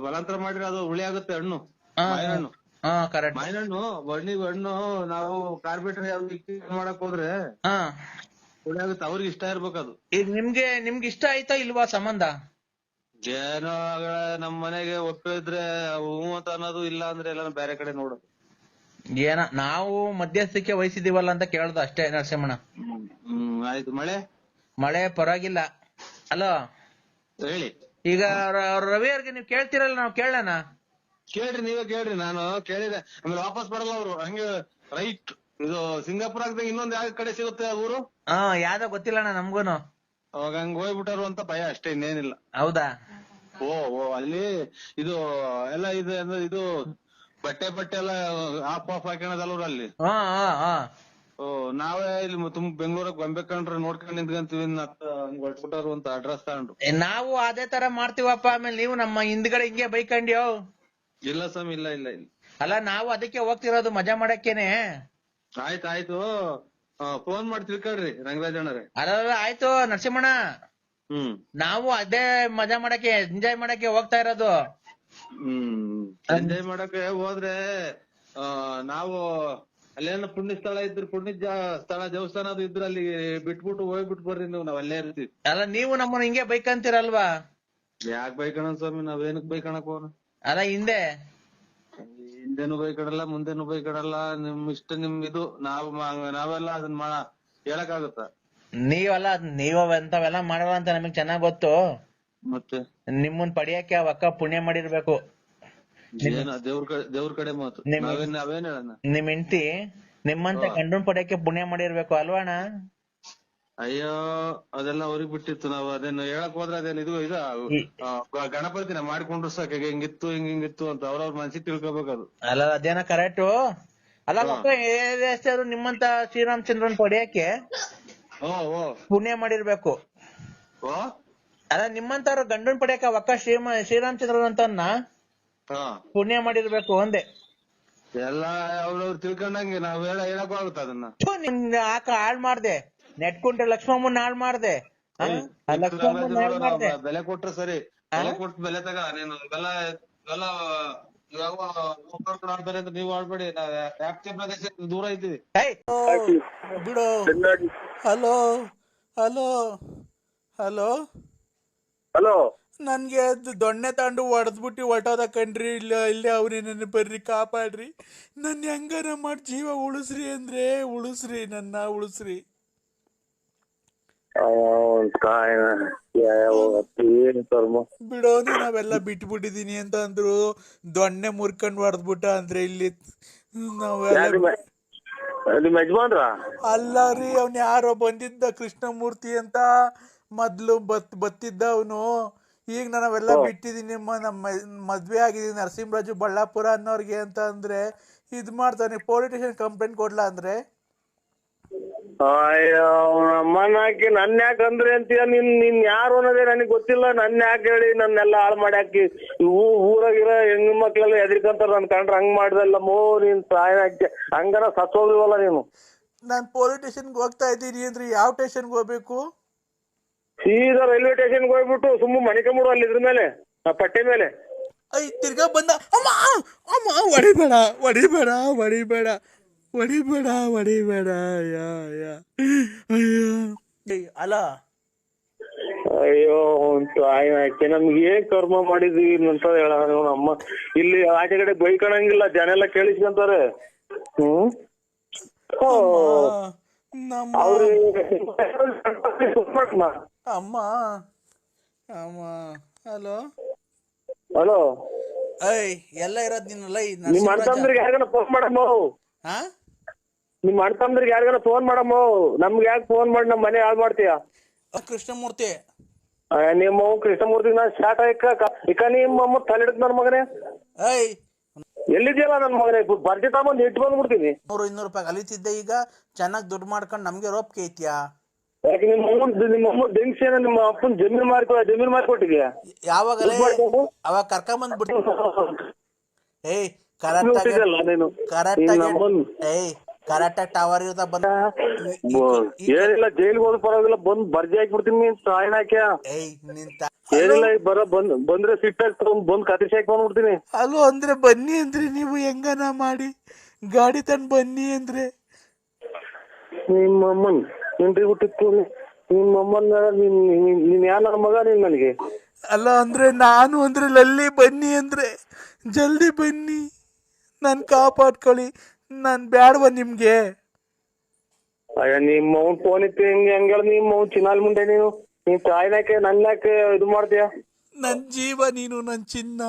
ಬಲಂತ್ರ ಮಾಡಿದ್ರೆ ಅದು ಹುಳಿ ಆಗುತ್ತೆ ಹಣ್ಣು ಹಣ್ಣು. ಹಾ ಕರೆಕ್ಟ್ ಮಾವಿನ ಹಣ್ಣು ಬಣ್ಣಿ ಹಣ್ಣು ನಾವು ಕಾರ್ಬಿಟ್ರಿ ಮಾಡಕ್ ಹೋದ್ರೆ ಹಾ. ಹುಳಿ ಆಗುತ್ತೆ ಅವ್ರಿಗೆ ಇಷ್ಟ ಇರ್ಬೇಕು ಅದು. ಈಗ ನಿಮ್ಗೆ ನಿಮ್ಗೆ ಇಷ್ಟ ಆಯ್ತಾ ಇಲ್ವಾ ಸಂಬಂಧ? ಏನೋ ನಮ್ ಮನೆಗೆ ಒಪ್ಪಿದ್ರೆ ಹ್ಞೂ ಅಂತ ಅನ್ನೋದು ಇಲ್ಲ ಅಂದ್ರೆ ಎಲ್ಲ ಬೇರೆ ಕಡೆ ನೋಡು ಏನ ನಾವು ಮಧ್ಯಸ್ಥಿಕೆ ವಹಿಸಿದೀವಲ್ಲ ಅಂತ ಕೇಳ್ದು ಅಷ್ಟೇ ನರಸಿಂಹಣ್ಣ. ಹ್ಮ್ ಆಯ್ತು. ಮಳೆ? ಮಳೆ ಪರವಾಗಿಲ್ಲ. ಅಲೋ? ಹೇಳಿ. ಈಗ ರ- ರವಿ ಅವ್ರಿಗೆ ನೀವು ಕೇಳ್ತಿರಲ್ಲ ನಾವು ಕೇಳೋಣ. ಕೇಳ್ರಿ ನೀವೇ ಕೇಳ್ರಿ. ನಾನು ಕೇಳಿದೆ. ಆಮೇಲೆ ವಾಪಸ್ ಬರಲ್ಲ ಅವರು. ಹಂಗೆ ರೈಟ್. ಇದು ಸಿಂಗಾಪುರ ಆಗ್ದಾಗ ಇನ್ನೊಂದ್ ಯಾವ ಕಡೆ ಸಿಗುತ್ತೆ ಆ ಊರು? ಹಾ ಯಾವ್ದೋ ಗೊತ್ತಿಲ್ಲಣ್ಣ ನಮ್ಗೂನು. ಅವಾಗ ಹಂಗ್ ಹೋಗ್ಬಿಟ್ಟಾರು ಅಂತ ಭಯ ಅಷ್ಟೇ ಇನ್ನೇನಿಲ್ಲ. ಹೌದಾ? ಓ ಓ ಅಲ್ಲಿ ಇದು ಎಲ್ಲ ಇದು ಅಂದ್ರೆ ಇದು ಬಟ್ಟೆ ಬಟ್ಟೆ ಎಲ್ಲ ಆಫ್ ಆಫ್ ಹಾಕೋಣದಲ್ವ್ರ ಅಲ್ಲಿ ಹಾ ಹಾ ಹಾ. ಓ ನಾವೇ ಇಲ್ಲಿ ತುಂಬ ಬೆಂಗಳೂರಾಗ ಬಂಬೇಕಂಡ್ರೆ ನೋಡ್ಕೊಂಡ್ ನಿಂತ್ಕೊಂತೀವಿ ಹೊಟ್ಬಿಟ್ಟಾರು ಅಂತ ಅಡ್ರೆಸ್ ತಗೊಂಡು. ಏ, ನಾವು ಅದೇ ತರ ಮಾಡ್ತೀವಪ್ಪ ಆಮೇಲೆ ನೀವು ನಮ್ಮ ಹಿಂದ್ಗಡೆ ಹಿಂಗೆ ಬೈಕಂಡ್ಯೋ? ಇಲ್ಲ ಸ್ವಾಮಿ ಇಲ್ಲ ಇಲ್ಲ ಇಲ್ಲ. ಅಲ್ಲ ನಾವು ಅದಕ್ಕೆ ಹೋಗ್ತಿರೋದು ಮಜಾ ಮಾಡಕ್ಕೇನೆ. ಆಯ್ತು ಆಯ್ತು. ಫೋನ್ ಮಾಡಿ ತಿಳ್ಕೊಳ್ರಿ ರಂಗರಾಜ್ ಅಣ್ಣರೇ. ಅಲ್ಲ ಆಯ್ತು ನರಸಿಂಹಣ್ಣ. ಹ್ಮ್. ನಾವು ಅದೇ ಮಜಾ ಮಾಡಕ್ಕೆ ಎಂಜಾಯ್ ಮಾಡಕ್ಕೆ ಹೋಗ್ತಾ ಇರೋದು. ಹ್ಮ್. ಎಂಜಾಯ್ ಮಾಡಕ್ಕೆ ಹೋದ್ರೆ ಆ, ನಾವು ಅಲ್ಲೇನ ಪುಣ್ಯ ಸ್ಥಳ ಇದ್ರೆ ಪುಣ್ಯ ಜಾ- ಸ್ಥಳ ದೇವಸ್ಥಾನ ಅದು ಇದ್ರೆ ಅಲ್ಲಿ ಬಿಟ್ಬಿಟ್ಟು ಹೋಗ್ಬಿಟ್ಟು ಬರ್ರಿ ನೀವು ನಾವ್ ಅಲ್ಲೇ ಇರ್ತೀವಿ. ಅಲ್ಲ ನೀವು ನಮ್ಮನ್ನ ಹಿಂಗೆ ಬೈಕಂತೀರಲ್ವಾ ಯಾಕ್ ಬೈಕಣ ಸ್ವಾಮಿ ನಾವೇನಕ್ ಬೈಕಣಕ್ ಹೋಗೋಣ? ಅಲ್ಲ ಹಿಂದೆ. ಹಿಂದೆನು ಬೈಕಡಲ್ಲ ಮುಂದೆನು ಬೈಕಡಲ್ಲ ನಿಮ್ ಇಷ್ಟ ನಿಮ್ ಇದು. ನಾವ್ ಮಾ- ನಾವೆಲ್ಲ ಅದನ್ನ ಮಾಡ ಹೇಳಕ್ ಆಗುತ್ತ ನೀವೆಲ್ಲ ನೀವ್ ಎಂತವೆಲ್ಲ ಮಾಡಲ್ಲ ಅಂತ ನಮಗ್ ಚೆನ್ನಾಗ್ ಗೊತ್ತು. ಮತ್ತೆ? ನಿಮ್ಮನ್ ಪಡಿಯಕ್ಕೆ ಆ ಅಕ್ಕ ಪುಣ್ಯ ಮಾಡಿರ್ಬೇಕು? ದೇವ್ರ ಕಡೆ ಮಾತು. ನಿಮ್- ನಾವೇನ್ ಹೇಳಣ ನಿಮ್ ಹೆಂಡತಿ ನಿಮ್ಮಂತ. ಗಂಡನ್ ಪಡಿಯಕ್ಕೆ ಪುಣ್ಯ ಮಾಡಿರ್ಬೇಕು ಅಲ್ವಾ ಅಣ್ಣ? ಅಯ್ಯೋ ಅದೆಲ್ಲ ಅವ್ರಿಗೆ ಬಿಟ್ಟಿತ್ತು ನಾವು. ಅದನ್ನ ಹೇಳಕ್ ಹೋದ್ರೆ ಅದೇನ್ ಇದು ಇದು ಗಣಪತಿನ ಮಾಡ್ಕೊಂಡ್ರು ಸಾಕ. ಹಿಂಗಿತ್ತು ಹಿಂಗ್ ಹಿಂಗಿತ್ತು ಅಂತ ಅವ್ರವ್ರ ಮನ್ಸಿಗೆ ತಿಳ್ಕೊಬೇಕು ಅದು. ಅಲ್ಲ ಅದೇನ ಕರೆಕ್ಟ್ ಅಲ್ಲ ಎಷ್ಟಾದ್ರು ನಿಮ್ಮಂತ ಶ್ರೀರಾಮಚಂದ್ರನ್ ಪಡಿಯಕ್ಕೆ ಪುಣ್ಯ ಮಾಡಿರ್ಬೇಕು. ಓ ಅಲ್ಲ ನಿಮ್ಮಂತವ್ರ ಗಂಡನ್ ಪಡೆಯಕ ಅವಕಾಶ ಅಕ್ಕ ಶ್ರೀಮ ಹಾ. ಪುಣ್ಯ ಮಾಡಿರ್ಬೇಕು ಒಂದೇ. ಎಲ್ಲ ಅವ್ರವ್ರು ತಿಳ್ಕೊಂಡಂಗೆ ನಾವ್ ಹೇಳ ಹೇಳಕ್ ಆಗುತ್ತ ಅದನ್ನ? ಥು, ನಿನ್ ಆಕ ಹಾಳ್ ಮಾಡ್ದೆ. ನೆಟ್ಕೊಂಡ್ರೆ ಲಕ್ಷ್ಮಮ್ಮನ್ ಹಾಳ್ ಮಾಡ್ದೆ. ಆ? ಆ ಲಕ್ಷ್ಮಮ್ಮನ್ ಹಾಳ್ ಮಾಡ್ದೆ. ಬೆಲೆ ಕೊಟ್ರೆ ಸರಿ? ಬೆಲೆ ಕೊಟ್ಟು ಬೆಲೆ ತಗ ನೀನು ಬೆಲ್ಲ ಬೆಲ್ಲ ಆಡ್ತಾರೆ ಅಂತ ನೀವು ಆಡ್ಬೇಡಿ ನಾವ್ ವ್ಯಾಪ್ತಿ ಪ್ರದೇಶ ದೂರ ಇದ್ದೀವಿ? ಏಯ್, ಬಿಡು. ಹಲೋ. ಹಲೋ. ಹಲೋ. ಹಲೋ? ನನ್ಗೆ ಅದು ದೊಣ್ಣೆ ತಾಂಡು ಹೊಡೆದ್ಬಿಟ್ಟು ಹೊಟ್ಟೋದ ಕಣ್ರಿ ಇಲ್ಲ ಇಲ್ಲೇ ಅವ್ರಿ ನನ್ನ ಬರ್ರಿ ಕಾಪಾಡ್ರಿ. ನನ್ನ ಹೆಂಗಾರ ಮಾಡಿ ಜೀವ ಉಳಿಸ್ರಿ ಅಂದ್ರೆ ಉಳಿಸ್ರಿ ನನ್ನ ಉಳಿಸ್ರಿ. ಬಿಡೋನು ನಾವೆಲ್ಲ ಬಿಟ್ಬಿಟ್ಟಿದೀನಿ ಅಂತ ಅಂದ್ರು ದೊಣ್ಣೆ ಮುರ್ಕೊಂಡ್ ಹೊಡೆದ್ಬಿಟ್ಟ ಅಂದ್ರೆ ಇಲ್ಲಿ ನಾವೆಲ್ಲ ಅಲ್ಲ ರೀ ಅವ್ನ ಯಾರೋ ಬಂದಿದ್ದ ಕೃಷ್ಣಮೂರ್ತಿ ಅಂತ. ಮೊದ್ಲು ಬತ್ ಬತ್ತಿದ್ದ ಅವನು ಈಗ ನಾವೆಲ್ಲ ಬಿಟ್ಟಿದೀನಿ ನಿಮ್ಮ ನಮ್ಮ ಮದ್ವೆ ಆಗಿದ್ದೀನಿ ನರಸಿಂಹರಾಜು ಬಳ್ಳಾಪುರ ಅನ್ನೋರ್ಗೆ ಅಂತ ಅಂದ್ರೆ ಇದ್ ಮಾಡ್ತಾನೆ ಪೊಲೀಸ್ ಸ್ಟೇಷನ್ ಕಂಪ್ಲೇಂಟ್ ಕೊಡ್ಲಾ ಅಂದ್ರೆ? ಅಯ್ಯೋ ಅಮ್ಮನ ಹಾಕಿ ನನ್ ಯಾಕೆ ಅಂದ್ರೆ ಅಂತೀಯ? ನಿನ್ ನಿನ್ ಯಾರು ಅನ್ನೋದೇ ನನಗೆ ಗೊತ್ತಿಲ್ಲ. ನನ್ ಯಾಕೆ ಹೇಳಿ ನನ್ನೆಲ್ಲ ಹಾಳು ಮಾಡಿ ಹಾಕಿ ಇವು ಊರಾಗಿರೋ ಹೆಣ್ಣು ಮಕ್ಳೆಲ್ಲ ಎದ್ರಿಕಂತಾರ ನನ್ ಕಂಡ್ರೆ ಹಂಗ್ ಮಾಡ್ದಲ್ಲ ಮೋ ನೀನ್ ಸಾಯ ಹಾಕಿ ಹಂಗನ ಸತ್ತೋಗ್ಲಿವಲ್ಲ ನೀನು. ನಾನ್ ಪೊಲೀಸ್ ಸ್ಟೇಷನ್ಗೆ ಹೋಗ್ತಾ ಇದ್ದೀನಿ ಅಂದ್ರೆ ಯಾವ ಸ್ಟೇಷನ್ಗೆ ಹೋಗ್ಬೇಕು? ಸೀದಾ ರೈಲ್ವೆ ಸ್ಟೇಷನ್ಗೆ ಹೋಗ್ಬಿಟ್ಟು ಸುಮ್ಮ ಮಣಿಕಂಬಿಡು ಅಲ್ಲಿ ಇದ್ರ ಮೇಲೆ ಆ ಪಟ್ಟೆ ಮೇಲೆ. ಐ ತಿರ್ಗಾ ಬಂದ ಅಮ್ಮ ಅಮ್ಮ ಹೊಡಿಬೇಡ ಹೊಡಿಬೇಡ ಹೊಡಿಬೇಡ ಹೊಡಿಬೇಡ ಹೊಡಿಬೇಡ ಯಾ ಯಾ ಅಯ್ಯೋ. ಏಯ್, ಅಲ್ಲ. ಅಯ್ಯೋ ತಾಯಿ ಹಾಕಿ ನಮ್ಗೆ ಏನ್ ಕರ್ಮ ಮಾಡಿದ್ವಿ ಅಂತ ಹೇಳ ಅಮ್ಮ. ಇಲ್ಲಿ ಆಚೆ ಕಡೆ ಬೈಕಣಂಗಿಲ್ಲ ಜನ ಎಲ್ಲ ಕೇಳಿಸ್ಕೊಂತಾರೆ. ಹ್ಮ್? ಓ. ಅಮ್ಮ, ನಮ್ಮ? ಅಮ್ಮ? ಅಮ್ಮ ಹಲೋ? ಹಲೋ? ಐ ಎಲ್ಲ ಇರೋದ್ ನೀನು ಲೈ ನಿಮ್ಮ ಅಣ್ತಂದ್ರಿಗೆ ಯಾರಿಗಾನ ಫೋನ್ ಮಾಡಮ್ಮ? ಹಾ? ನಿಮ್ ಅಣ್ತಂದ್ರಿಗೆ ಯಾರಿಗಾನ ಫೋನ್ ಮಾಡಮ್ಮ? ನಮ್ಗೆ ಯಾಕೆ ಫೋನ್ ಮಾಡಿ ನಮ್ಮ ಮನೆ ಹಾಳು ಮಾಡ್ತೀಯ? ಕೃಷ್ಣಮೂರ್ತಿ. ನಿಮ್ಮ ಕೃಷ್ಣಮೂರ್ತಿ ನಾ ಸ್ಟಾರ್ಟ್ ಇಕ್ಕ ಇಕ್ಕ ನಿಮ್ಮ ತಲೆ ಹಿಡಿದ್ ನನ್ ಮಗನೇ. ಐ ಎಲ್ಲಿದ್ಯಲ್ಲ ನನ್ನ ಮಗನೇ? ಬರ್ತಿ ತಗೊಂಡ್ ಇಟ್ಟು ಬಂದ್ಬಿಡ್ತೀನಿ. ನೂರು ಇನ್ನೂರು ರೂಪಾಯಿ ಕಲಿತಿದ್ದೆ ಈಗ ಚೆನ್ನಾಗಿ ದುಡ್ಡು ಮಾಡ್ಕೊಂಡು ನಮ್ಗೆ ರೋಪ್ಕೆ ಐತ್ಯಾ ಯಾಕೆ ನಿಮ್ಮ ಅಮ್ಮನ್ ನಿಮ್ಮ ಅಮ್ಮ ಡೆಂಗ್ಸೇನ ನಿಮ್ಮ ಅಪ್ಪನ್ ಜಮೀನ್ ಮಾರ್ಕೊ ಜಮೀನ್ ಮಾರ್ಕೊಟ್ಟಿದ್ಯಾ? ಯಾವಾಗಲೇ ಅವಾಗ ಮಾಡ್ಕೊಂಡು? ಅವಾಗ ಕರ್ಕೊಂಬಂದ್ಬಿಟ್ಟು ಏಯ್ ಕರೆಕ್ಟ್ ಆಗಿ ಗೊತ್ತಿದೆಯಲ್ಲ ನೀನು? ಕರೆಕ್ಟ್ ಆಗಿ ಏಯ್ ಕರೆಕ್ಟ್ ಆಗಿ ಟವರ್ ಇರ್ತಾ ಬಂದ ಏನಿಲ್ಲ ಜೈಲಿಗೆ ಹೋದ್ ಪರವಾಗಿಲ್ಲ ಬಂದ್ ಬರ್ಜಿ ಹಾಕ್ಬಿಡ್ತೀನಿ ನೀನ್ ಸಾಯನ್ ಹಾಕ್ಯಾ? ಏಯ್ ನಿಂತ ಏನಿಲ್ಲ ಈಗ ಬರ ಬಂದ್ ಬಂದ್ರೆ ಸಿಟ್ಟಾಗಿ ತಗೊಂಡ್ ಬಂದ್ ಬಂದ್ಬಿಡ್ತೀನಿ ಅಲ್ಲೋ ಅಂದ್ರೆ ಬನ್ನಿ ಅಂದ್ರೆ ನೀವು ಹೆಂಗನ ಮಾಡಿ? ಗಾಡಿ ತಂದ್ ಬನ್ನಿ ಅಂದ್ರೆ. ನಿಮ್ಮ ಅಮ್ಮನ್ ಏನ್ರಿ ಬಿಟ್ಟಿತ್ತು ನಿಮ್ಮಮ್ಮನ್ ಅಮ್ಮನ್ ನೀನ್- ನನ್ನ ಮಗ ನೀನ್ ನನಗೆ ಅಲ್ಲ ಅಂದ್ರೆ ನಾನು ಅಂದ್ರೆ ಲಲ್ಲಿ ಬನ್ನಿ ಅಂದ್ರೆ. ಜಲ್ದಿ ಬನ್ನಿ. ನನ್ ಕಾಪಾಡ್ಕೊಳ್ಳಿ. ನಾನ್ ಬ್ಯಾಡ್ವ ನಿಮ್ಗೆ. ಅಯ್ಯ ನಿಮ್ಮ ಅವ್ನ್ ಫೋನ್ ಇತ್ತು ಹೆಂಗ್ ಹಂಗೆಲ್ಲ ನಿಮ್ಮ ಅವ್ನ್ ಚಿನ್ನಾಲ್ ಮುಂದೆ ನೀನು. ನೀನ್ ತಾಯಿನಾಕೆ ನನ್ನ ಇದು ಮಾಡ್ತೀಯ? ನನ್ ಜೀವ ನೀನು ನನ್ ಚಿನ್ನ.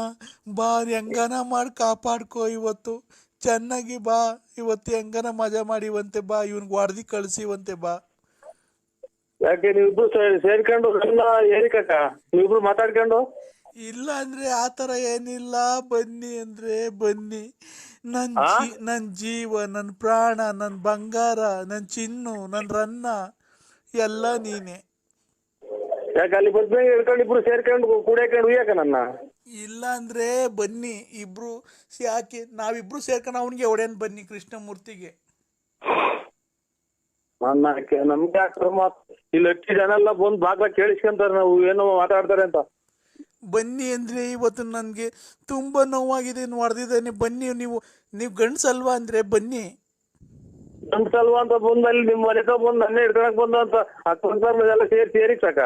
ಬಾ ಹೆಂಗನ ಮಾಡಿ ಕಾಪಾಡ್ಕೋ ಇವತ್ತು. ಚೆನ್ನಾಗಿ ಬಾ. ಇವತ್ತು ಹೆಂಗನ ಮಜಾ ಮಾಡಿವಂತೆ ಬಾ. ಇವನ್ಗೆ ಹೊಡ್ದಿ ಕಳ್ಸಿವಂತೆ ಬಾ. ಯಾಕೆ ನೀವಿಬ್ರು ಸೇ- ಸೇರ್ಕೊಂಡು ನನ್ನ ಏರಿಕಕ್ಕ ನೀವಿಬ್ರು ಮಾತಾಡ್ಕೊಂಡು? ಇಲ್ಲ ಅಂದ್ರೆ ಆತರ ಏನಿಲ್ಲ. ಬನ್ನಿ ಅಂದ್ರೆ ಬನ್ನಿ. ನನ್? ಜೀ ನನ್ ಜೀವ ನನ್ ಪ್ರಾಣ ನನ್ ಬಂಗಾರ ನನ್ ಚಿನ್ನು ನನ್ ರನ್ನ. ಎಲ್ಲ ನೀನೆ. ಯಾಕೆ ಅಲ್ಲಿ ಬಂದ್ಮೇಲೆ ಹೇಳ್ಕೊಂಡು ಇಬ್ರು ಸೇರ್ಕೊಂಡು ಕೂಡ್ಯಾಕೊಂಡು ಉಯ್ಯಾಕ ನನ್ನ? ಇಲ್ಲ ಅಂದ್ರೆ ಬನ್ನಿ ಇಬ್ರು ಯಾಕೆ ನಾವಿಬ್ರು ಸೇರ್ಕೊಂಡು ಅವನಿಗೆ ಒಡೆಯನ್ ಬನ್ನಿ ಕೃಷ್ಣಮೂರ್ತಿಗೆ. ನನ್ನ ಯಾಕೆ ನಮ್ಗೆ ಮಾತ್ ಇಲ್ಲಿ ಅಟ್ಟಿ ಜನ ಎಲ್ಲ ಬಂದ್ ಭಾಗ ಕೇಳಿಸ್ಕೊಂತಾರೆ ನಾವು ಏನೋ ಮಾತಾಡ್ತಾರೆ ಅಂತ. ಬನ್ನಿ ಅಂದ್ರೆ ಇವತ್ತು ನನಗೆ ತುಂಬಾ ನೋವಾಗಿದೆ ಹೊಡೆದಿದ್ದಾನೆ ಬನ್ನಿ ನೀವು ನೀವು ಗಂಡ್ಸಲ್ವಾ ಅಂದ್ರೆ ಬನ್ನಿ. ಅನ್ಸಲ್ವಾ ಅಂತ ಬಂದ ಅಲ್ಲಿ ನಿಮ್ ಮನೆ ಬಂದ್ ನನ್ನೇ ಹಿಡ್ಕೊಳಕ್ ಬಂದ ಅಂತ ಎಲ್ಲ ಸೇರಿ ಸೇರಿ ಸಾಕ.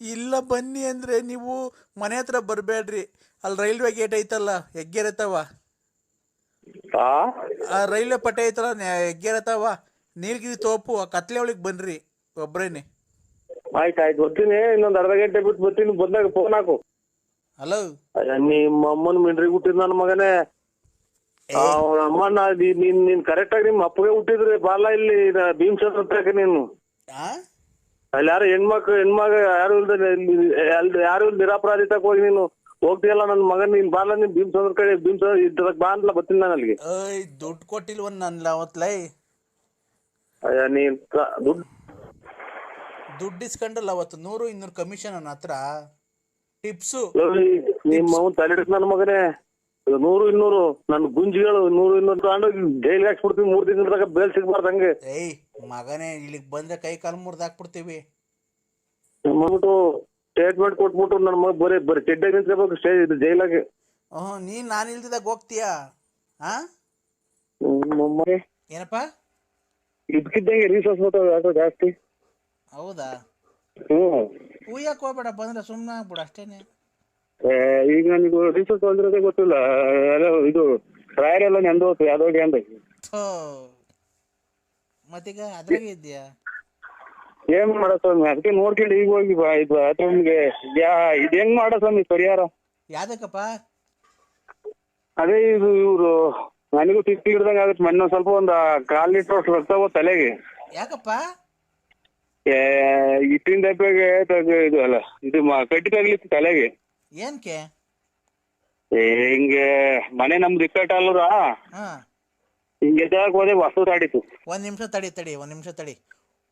ಇಲ್ಲ ಬನ್ನಿ ಅಂದ್ರೆ ನೀವು ಮನೆ ಹತ್ರ ಬರ್ಬೇಡ್ರಿ. ಅಲ್ಲಿ ರೈಲ್ವೆ ಗೇಟ್ ಐತಲ್ಲ ಹೆಗ್ಗೆರತವ. ಆ? ಆ ರೈಲ್ವೆ ಪಟ್ಟೆ ಐತಲ್ಲ ನೆ- ಹೆಗ್ಗೆರೆತವ. ನೀಲಗಿರಿ ತೋಪು ಆ ಕತ್ಲೆ ಒಳಗೆ ಬನ್ರಿ ಒಬ್ರೇನೆ. ಆಯ್ತು ಆಯ್ತು ಬರ್ತೀನಿ. ಇನ್ನೊಂದ್ ಅರ್ಧ ಗಂಟೆ ಬಿಟ್ಟು ಬರ್ತೀನಿ. ಬಂದಾಗ ಫೋನ್ ಹಾಕು. ಹಲೋ ಅಯ್ಯ, ನಿಮ್ಮ ಅಮ್ಮನ್ ಮಿಂಡ್ರಿ ಹುಟ್ಟಿದ್ ನನ್ನ ಮಗನೇ. ಅವ್ರ ಅಮ್ಮನ ನೀನ್ ನೀನ್- ಕರೆಕ್ಟ್ ಆಗಿ ನಿಮ್ಮ ಅಪ್ಪಗೆ ಹುಟ್ಟಿದ್ರೆ ಬಾಲ ಇಲ್ಲಿ ಭೀಮಚಂದ್ರ ಹತ್ರಕ್ಕೆ ನೀನು. ಅಲ್ಲಿ ಯಾರು ಹೆಣ್ಮಕ್ಳು ಹೆಣ್ಮಗ ಯಾರು ಇಲ್ದ ಅಲ್ಲಿ ಯಾರು ಇಲ್ದ ನಿರಪರಾಧಿ ಹೋಗಿ ನೀನು ಹೋಗ್ತೀಯಲ್ಲ ನನ್ನ ಮಗನ್ ನೀನ್ ಬಾಲ ನೀನ್ ಭೀಮಸಂದ್ರ ಕಡೆ ಭೀಮಸಂದ್ರ ಇದ್ರಕ್ ಬಾ ಅಂತಲ್ಲ ಬರ್ತೀನಿ ನಾನು ಅಲ್ಲಿಗೆ. ದುಡ್ಡು ಕೊಟ್ಟಿಲ್ವ ನನ್ನ ಅವತ್ಲೈ? ಅಯ್ಯ ನೀನ್ ದುಡ್ಡು ದುಡ್ಡು ಇಸ್ಕೊಂಡಲ್ಲ ಅವತ್ತು ನೂರು ಇನ್ನೂರು ಕಮಿಷನ್ ನನ್ನ ಹತ್ರ. ಟಿಪ್ಸು. ನಿಮ್ಮ ತಲೆ ನನ್ನ ಮಗನೇ. ನೂರು ಇನ್ನೂರು ನನ್ನ ಗುಂಜಿಗಳು ನೂರು ಇನ್ನೂರು ತಗೊಂಡು ಜೈಲ್ ಹಾಕ್ಸ್ಬಿಡ್ತೀವಿ ಮೂರ್ ತಿಂಗಳ ಬೇಲ್ ಸಿಗ್ಬಾರ್ದು ಹಂಗೆ. ಏಯ್ ಮಗನೇ ಇಲ್ಲಿಗೆ ಬಂದ್ರೆ ಕೈ ಕಾಲು ಮುರಿದು ಹಾಕ್ಬಿಡ್ತೀವಿ. ಮಾಡ್ಬಿಟ್ಟು ಸ್ಟೇಟ್ಮೆಂಟ್ ಕೊಟ್ಬಿಟ್ಟು ನನ್ನ ಮಗ ಬರೀ ಬರೀ ಚೆಡ್ಡ ನಿಂತ್ಕೋಬೇಕು ಸ್ಟೇ ಇದು ಜೈಲಾಗೆ. ಹ್ಞೂ ನೀನು ನಾನು ಇಲ್ದಿದಾಗ ಹೋಗ್ತೀಯಾ? ಹಾ ಏನಪ್ಪ? ಇದ್ಕಿದ್ದಂಗೆ ರೀಸೋರ್ಸ್ ಯಾಕೋ ಜಾಸ್ತಿ. ಹೌದಾ? ಹ್ಮ್. ಉಯ್ಯಕ್ಕೆ ಹೋಗ್ಬೇಡ ಬಂದ್ರೆ ಸುಮ್ಮನೆ ಆಗ್ಬಿಡು ಅಷ್ಟೇನೆ. ಏ, ಈಗ ನನಗೆ ರಿಸಲ್ಟ್ ಬಂದಿರೋದೇ ಗೊತ್ತಿಲ್ಲ. ಇದು ಇದು ಎಲ್ಲ ನೆಂದು ಹೋಯ್ತು ಯಾವ್ದೋ ಅಂತ ಥೋ. ಮತ್ತೀಗ ಅದ್ರಾಗೆ ಇದೆಯಾ ಏನ್ ಮಾಡೋ ಸ್ವಾಮಿ? ಅದಕ್ಕೆ ನೋಡ್ಕೊಂಡು ಈಗ ಹೋಗಿ ಬಾ. ಇದು ಬಾತ್ರೂಮ್ಗೆ ಯಾ ಇದು ಹೆಂಗ್ ಮಾಡೋ ಸ್ವಾಮಿ ಪರಿಹಾರ? ಯಾವ್ದಕ್ಕಪ್ಪ? ಅದೇ ಇದು ಇವ್ರು ನನಗೂ ತಿಪ್ಪಿ ಹಿಡ್ದಂಗ ಆಗುತ್ತೆ. ಮೊನ್ನೆ ಸ್ವಲ್ಪ ಒಂದ್ ಕಾಲ್ ಲೀಟರ್ ಅಷ್ಟು ರಕ್ತ ಹೋಗ್ ತಲೆಗೆ. ಯಾಕಪ್ಪ? ಏ, ಇಟ್ಟಿನ ದಪ್ಪೆಗೆ ತಗ- ಇದು ಅಲ್ಲ ಇದು ಮ- ಕಟ್ಟಿ ತಗ್ಲಿತ್ತು ತಲೆಗೆ. ಏನಕ್ಕೆ ಏ, ಹಿಂಗೆ ಮನೆ ನಮ್ದು ಇಕ್ಕಟ್ಟಲ್ರ ಹಾ. ಹಿಂಗೆ ಹೋದೆ ವಸ್ತು ಒಂದ್ ನಿಮಿಷ ತಡಿ ತಡಿ ಒಂದ್ ನಿಮಿಷ ತಡಿ.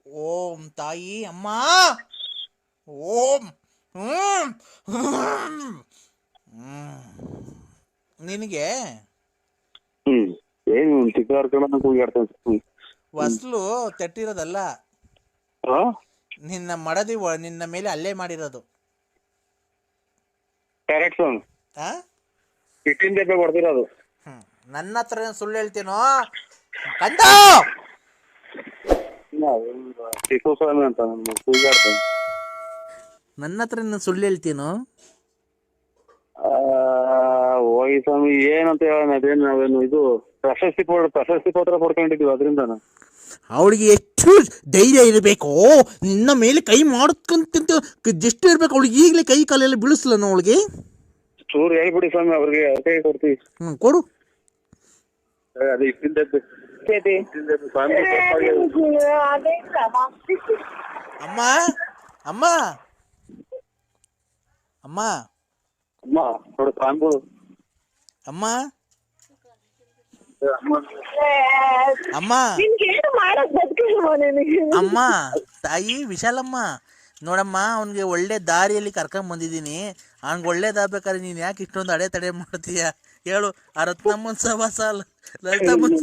ಓಂ ತಾಯಿ ಅಮ್ಮ! ಓಂ! ಹ್ಮ್! ಹ್ಮ್. ಹ್ಮ್. ನಿನಗೆ? ಹ್ಮ್. ಏನು ಕೂಗಾಡ್ತಾನೆ. ಹೊಸ್ಲು ತಟ್ಟಿರೋದಲ್ಲ? ಹಾ? ನಿನ್ನ ಮಡದಿ ಒ- ನಿನ್ನ ಮೇಲೆ ಅಲ್ಲೇ ಮಾಡಿರೋದು. ಹಾ ಇಟ್ಟಿನ ದಪ್ಪೆ ಹೊಡೆದಿರೋದು ಹ್ಮ್. ನನ್ನ ಹತ್ರ ಏನ್ ಸುಳ್ಳು ಹೇಳ್ತೀನೋ? ಕಂದ! ಸ್ವಾಮಿ ಅಂತ ನನ್ನ ಹತ್ರ ನೀನು ಸುಳ್ಳು ಹೇಳ್ತೀನೋ? ಆ, ಹೋಗಿ ಸ್ವಾಮಿ ಏನಂತ ಹೇಳೋಣ ಅದೇನು ನಾವೇನು ಇದು ಪ್ರಶಸ್ತಿ ಪಡ ಪ್ರಶಸ್ತಿ ಪತ್ರ ಪಡ್ಕೊಂಡಿದ್ದೀವಿ ಅದರಿಂದ ಅವಳಿಗೆ ಎಷ್ಟು ಧೈರ್ಯ ಇರಬೇಕು. ನಿನ್ನ ಮೇಲೆ ಕೈ ಮಾಡ್ಕೊಂತ ಎಷ್ಟು ಇರ್ಬೇಕು ಅವಳಿಗೆ. ಈಗಲೇ ಕೈ ಕಾಲೆಲ್ಲ ಬೀಳಿಸ್ಲ ಅವಳಿಗೆ? ಚೂರು ಹೇಳ್ಬಿಡಿ ಸ್ವಾಮಿ ಅವ್ರಿಗೆ ಕೈ ಕೊಡ್ತೀವಿ. ಹ್ಮ್ ಕೊಡು. ಏ, ಅದು ಇಟ್ಟಿನ ದಪ್ಪೆ ಇಟ್ಟಿನ ದಪ್ಪೆ ಸ್ವಾಮಿ ತಪ್ಪಾಗಿ ಅಮ್ಮ ಅಮ್ಮ. ಅಮ್ಮ. ಅಮ್ಮ ನೋಡು ಸ್ವಾಮಿಗಳು ಅಮ್ಮ. ಅಮ್ಮ. ನಿನ್ಗೇನು ಮಾಡಕ್ ಬದುಕಿಲ್ವ ನಿನಗೆ? ಅಮ್ಮ ತಾಯಿ ವಿಶಾಲಮ್ಮ. ನೋಡಮ್ಮ ಅವನಿಗೆ ಒಳ್ಳೆ ದಾರಿಯಲ್ಲಿ ಕರ್ಕೊಂಡ್ ಬಂದಿದ್ದೀನಿ. ಅವ್ನಿಗೆ ಒಳ್ಳೇದಾಗ್ಬೇಕಾದ್ರೆ ನೀನ್ ಯಾಕೆ ಇಷ್ಟೊಂದು ಅಡೆ ತಡೆ ಮಾಡ್ತೀಯ? ಹೇಳು ಆ ರತ್ನಮ್ಮನ್ ಸವಾಸ. ಲಲಿತಮ್ಮನ್